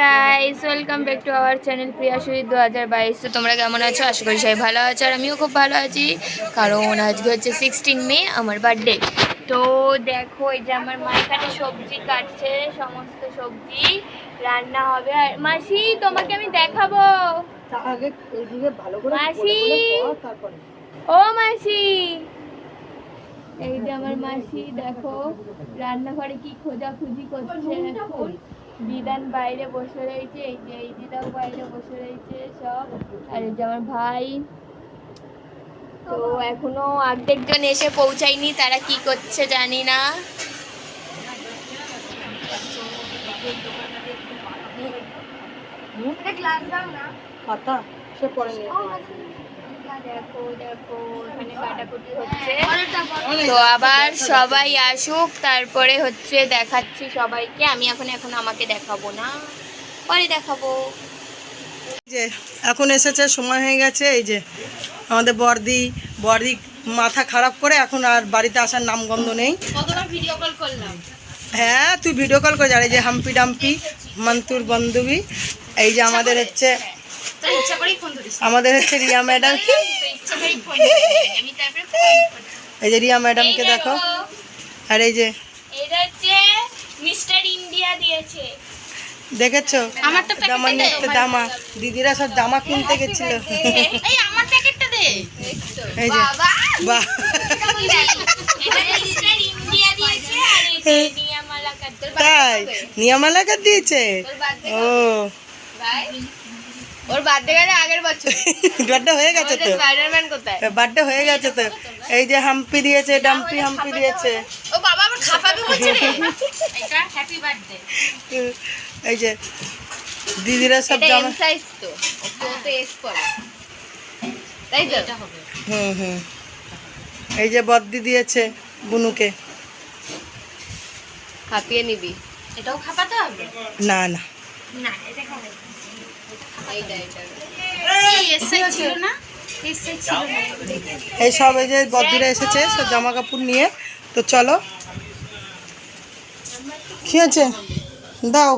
Guys welcome back to our channel Priya Shahid দু হাজার বাইশ তো তোমরা কেমন আছো? আশা করি সবাই ভালো আছো আর আমিও খুব ভালো আছি। কারণ আজকে হচ্ছে সিক্সটিন মে আমার বার্থডে তো দেখো এই যে আমার মা এখানে সবজি কাটছে সমস্ত সবজি রান্না হবে। আর মাসি তোমাকে আমি দেখাবো। মাসি। ও মাসি। এই যে আমার মাসি দেখো রান্নাঘরে কি খোঁজাখুঁজি করছে এখন। বিধান বাইরে বসে রয়েছে এই যে এই দিদাও বাইরে বসে রয়েছে সব। আর এই যে আমার ভাই। তো এখনও অর্ধেকজন এসে পৌঁছায়নি তারা কি করছে জানি না। পাতা সে পরে নিয়ে দেখো দেখো এখানে কাটাকুটি হচ্ছে। তো আবার সবাই আসুক তারপরে হচ্ছে দেখাচ্ছি সবাইকে। আমি এখন এখন আমাকে দেখাবো না। পরে দেখাবো। যে এখন এসেছে সময় হয়ে গেছে। এই যে আমাদের বর্দি বর্দি মাথা খারাপ করে এখন আর বাড়িতে আসার নামগন্ধ নেই। ভিডিও কল করলাম? হ্যাঁ তুই ভিডিও কল করে। জানি যে হাম্পি ডাম্পি মন্তুর বন্ধবী এই যে আমাদের হচ্ছে আমাদের হচ্ছে রিয়া ম্যাডাম এই যে রিয়া ম্যাডামকে দেখো। আর এই যে দেখেছ? দামা একটা দামা। দিদিরা সব জামা কিনতে গেছিল। এই আমার প্যাকেটটা দে। এই যে বাবা। বাহ এটা মিস্টার ইন্ডিয়া দিয়েছে আর এটা নিয়া মালাকার তোর তাই নিয়মালাকার দিয়েছে? ও। ওর বার্থডে গেলে আগের বছর। বার্থডে হয়ে গেছে তো। স্পাইডারম্যান কোথায়? বার্থডে হয়ে গেছে তো। এই যে হাম্পি দিয়েছে ডাম্পি হাম্পি দিয়েছে। ও বাবা আমার খাপাবে বলছে রে। এটা হ্যাপি বার্থডে এই যে দিদিরা সব জামা এম সাইজ তো ও তো এস পড়ে তাই তো? হুম হুম। এই যে বদ্দি দিয়েছে বুনুকে। খাপিয়ে নিবি। এটাও খাপাতে হবে? না না। না এটা খাবে এইটা এটা এই সব এই যে বদ্দিরা এসেছে, সব জামা কাপড় নিয়ে। তো চলো। কি আছে দাও।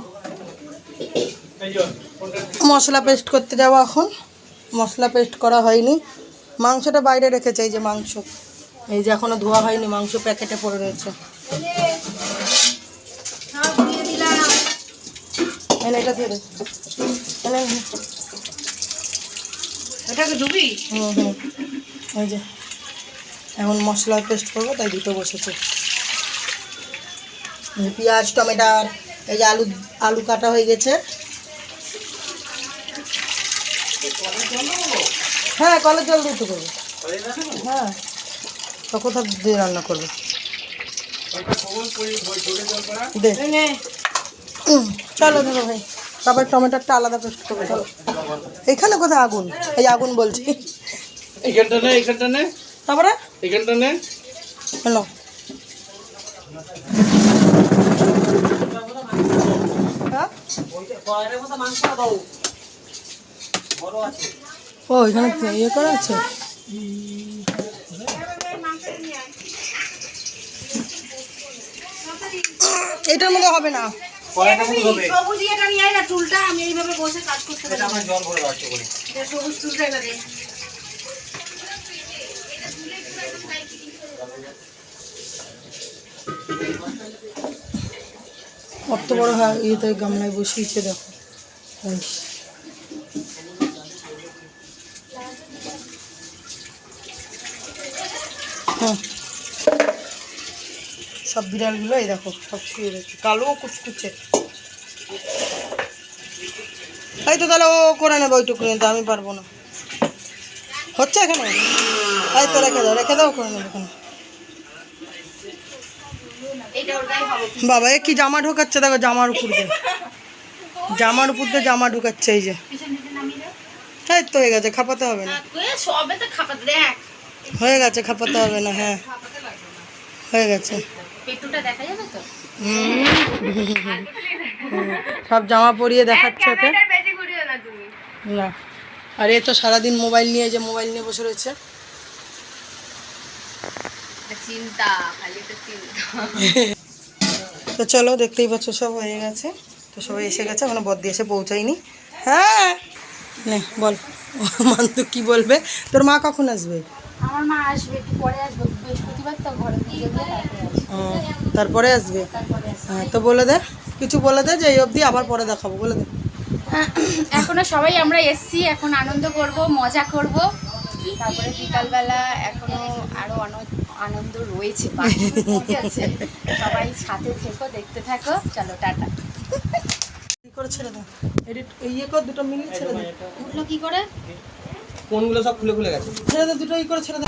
মশলা পেস্ট করতে যাব এখন। মশলা পেস্ট করা হয়নি। মাংসটা বাইরে রেখেছে, এই যে মাংস। এই যে এখনও ধোয়া হয়নি, মাংস প্যাকেটে পড়ে রয়েছে। এনে এটা এনে। এটাকে হুম হুম। এই যে। এখন মশলা পেস্ট করব তাই দুটো বসেছে। পেঁয়াজ টমেটার এই যে আলু আলু কাটা হয়ে গেছে। হ্যাঁ কলের জল দিতে করব। হ্যাঁ। তো কোথাও দিয়ে রান্না করব? দে। চলো ধরো ভাই। তারপর টমেটোটা আলাদা পেস্ট করব চলো। এখানে কোথায় আগুন? এই আগুন বলছি। নে নে। তারপরে? নে। হ্যালো। হ্যাঁ? ও এখানে ইয়ে করা আছে? এটার মধ্যে হবে না। সবুজ এটা নিয়ে না চুলটা আমি এইভাবে বসে কাজ করতে এটা আমার জল ভরে রাখতে বলি সবুজ চুলটা এটা দে। কত বড় হয় ইয়েতে গামলায় বসিয়েছে দেখো। হুম। সব বিড়ালগুলো এই দেখো সব শুয়ে রয়েছে। কালো কুচকুচে। এই তো তাহলে ও করে নেবে ওইটুকু কিন্তু, আমি পারব না। হচ্ছে এখানে? এই তো রেখে দাও রেখে দাও, করে নেবে এখানে। বাবা, এ কি জামা ঢোকাচ্ছে? দেখো, জামার উপর দিয়ে। জামার উপর দিয়ে জামা ঢোকাচ্ছে, এই যে। এই তো হয়ে গেছে, খাপাতে হবে না। হয়ে গেছে, খাপাতে হবে না হ্যাঁ। হয়ে গেছে। পেটুটা দেখা যাবে তো। সব জামা পরিয়ে দেখাচ্ছে ওকে। না তুমি। আর এ তো সারাদিন মোবাইল নিয়ে যে মোবাইল নিয়ে বসে রয়েছে। তো চলো দেখতেই পাচ্ছ সব হয়ে গেছে। তো সবাই এসে গেছে এখনও বদ্দি এসে পৌঁছায়নি। হ্যাঁ! নে বল। মান্তু কি বলবে? তোর মা কখন আসবে? আমার মা আসবে একটু পরে আসবে। বৃহস্পতিবার তো ঘরে তারপরে আসবে। হ্যাঁ তো বলে দে কিছু বলে দে যে এই অবধি আবার পরে দেখাবো বলে দে। এখনও সবাই আমরা এসছি এখন আনন্দ করব মজা করব। তারপরে বিকালবেলা এখনও আরও অনেক আনন্দ রয়েছে সবাই সাথে থেকো দেখতে থাকো চলো টাটা। কি করে ছেড়ে দাও এডিট ইয়ে কর দুটো মিনিট ছেড়ে দে। উঠল কি করে? কোনগুলো সব খুলে খুলে গেছে? ছেড়ে দে দুটো ই করে ছেড়ে দে।